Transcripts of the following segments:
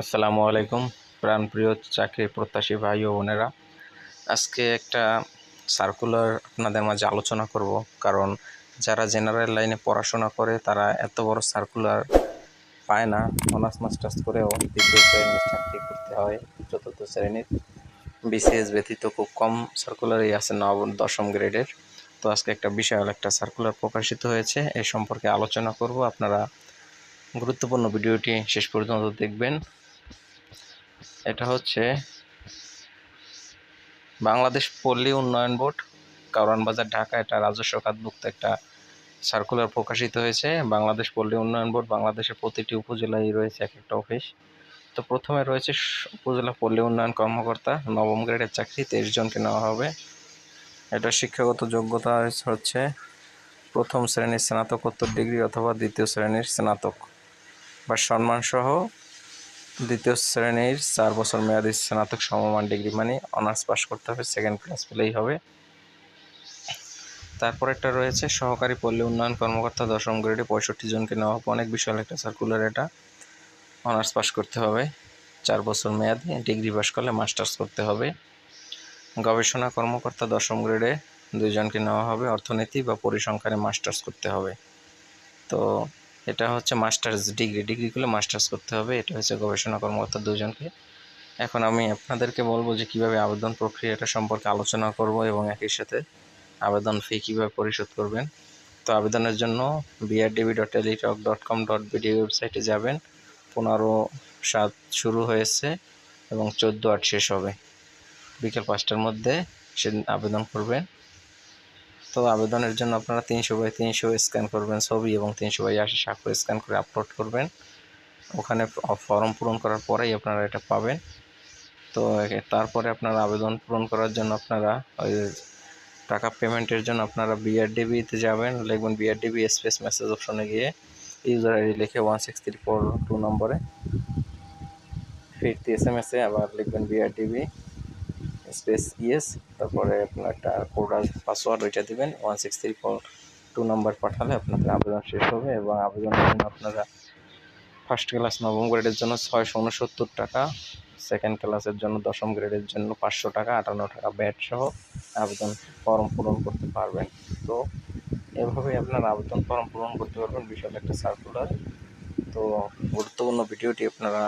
আসসালামু আলাইকুম, প্রাণপ্রিয় চাকরি প্রত্যাশী ভাই ও বোনেরা। আজকে একটা সার্কুলার আপনাদের মাঝে আলোচনা করব, কারণ যারা জেনারেল লাইনে পড়াশোনা করে, তারা এত বড় সার্কুলার পায় না। অনার্স মাস্টার্স করেও দ্বিতীয় শ্রেণির চাকরি করতে হয় চতুর্থ শ্রেণির। বিসিএস ব্যতীত খুব কম সার্কুলারই আছে নবম দশম গ্রেডের তো আজকে একটা বিশাল একটা সার্কুলার প্রকাশিত হয়েছে, এ সম্পর্কে আলোচনা করব। আপনারা গুরুত্বপূর্ণ ভিডিওটি শেষ পর্যন্ত দেখবেন। এটা হচ্ছে বাংলাদেশ পল্লী উন্নয়ন বোর্ড কারওয়ানবাজার ঢাকা। এটা রাজস্ব খাতভুক্ত একটা সার্কুলার প্রকাশিত হয়েছে। বাংলাদেশ পল্লী উন্নয়ন বোর্ড বাংলাদেশের প্রতিটি উপজেলায় রয়েছে এক একটা অফিস। তো প্রথমে রয়েছে উপজেলা পল্লী উন্নয়ন কর্মকর্তা, নবম গ্রেডের চাকরি, তেইশ জনকে নেওয়া হবে। এটা শিক্ষাগত যোগ্যতা হচ্ছে প্রথম শ্রেণির স্নাতকোত্তর ডিগ্রি অথবা দ্বিতীয় শ্রেণির স্নাতক। বা সম্মানসহ দ্বিতীয় শ্রেণির চার বছর মেয়াদী স্নাতক সমমান ডিগ্রি মানে অনার্স পাস করতে হবে সেকেন্ড ক্লাস পেলেই হবে। তারপর একটা রয়েছে, সহকারী পল্লী উন্নয়ন কর্মকর্তা, দশম গ্রেডে পঁয়ষট্টি জনকে নেওয়া হবে। অনেক বিশাল একটা সার্কুলার এটা। অনার্স পাস করতে হবে। চার বছর মেয়াদি, ডিগ্রি পাস করলে মাস্টার্স করতে হবে। গবেষণা কর্মকর্তা, দশম গ্রেডে দুইজনকে নেওয়া হবে। অর্থনীতি বা পরিসংখ্যানে মাস্টার্স করতে হবে। তো এটা হচ্ছে মাস্টার্স ডিগ্রি। ডিগ্রি করলে মাস্টার্স করতে হবে, এটা হচ্ছে গবেষণা কর্মকর্তা দুজনকে। এখন আমি আপনাদেরকে বলব যে কীভাবে আবেদন প্রক্রিয়াটা সম্পর্কে আলোচনা করব এবং একই সাথে আবেদন ফি কীভাবে পরিশোধ করবেন। তো আবেদনের জন্য BRDB dot Teletalk dot com dot BD ওয়েবসাইটে যাবেন। পনেরো সাত শুরু হয়েছে এবং চোদ্দ আট শেষ হবে। বিকেল পাঁচটার মধ্যে সেদিন আবেদন করবেন। তো আবেদনের জন্য আপনারা তিনশো বাই তিনশো স্ক্যান করবেন ছবি এবং তিনশো বাই আশি স্বাক্ষর স্ক্যান করে আপলোড করবেন। ওখানে ফর্ম পূরণ করার পরেই আপনারা এটা পাবেন। তো তারপরে আপনারা আবেদন পূরণ করার জন্য আপনারা ওই টাকা পেমেন্টের জন্য আপনারা বিআরডিবিতে যাবেন। লিখবেন বিআরডিবি স্পেস মেসেজ অপশনে গিয়ে ইউজার আইডি লিখে one six three four two নম্বরে। ফিরতি এস এম এসে আবার লিখবেন বিআরডিবি স্পেস ইয়েস তারপরে আপনার একটা কোড পাসওয়ার্ড ওইটা দিবেন one six three four two number পাঠালে আপনাদের আবেদন শেষ হবে এবং আবেদনের জন্য আপনারা ফার্স্ট ক্লাস নবম গ্রেডের জন্য ছয়শো উনসত্তর টাকা সেকেন্ড ক্লাসের জন্য দশম গ্রেডের জন্য পাঁচশো টাকা, আটান্ন টাকা ব্যাট সহ আবেদন ফর্ম পূরণ করতে পারবেন। তো এভাবেই আপনার আবেদন ফর্ম পূরণ করতে পারবেন, বিশাল একটা সার্কুলার তো গুরুত্বপূর্ণ ভিডিওটি আপনারা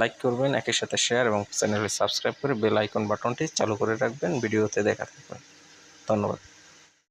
লাইক করবেন, একই সাথে শেয়ার এবং চ্যানেলে সাবস্ক্রাইব করে বেল আইকন বাটনটি চালু করে রাখবেন, ভিডিওতে দেখা থাকবেন ধন্যবাদ।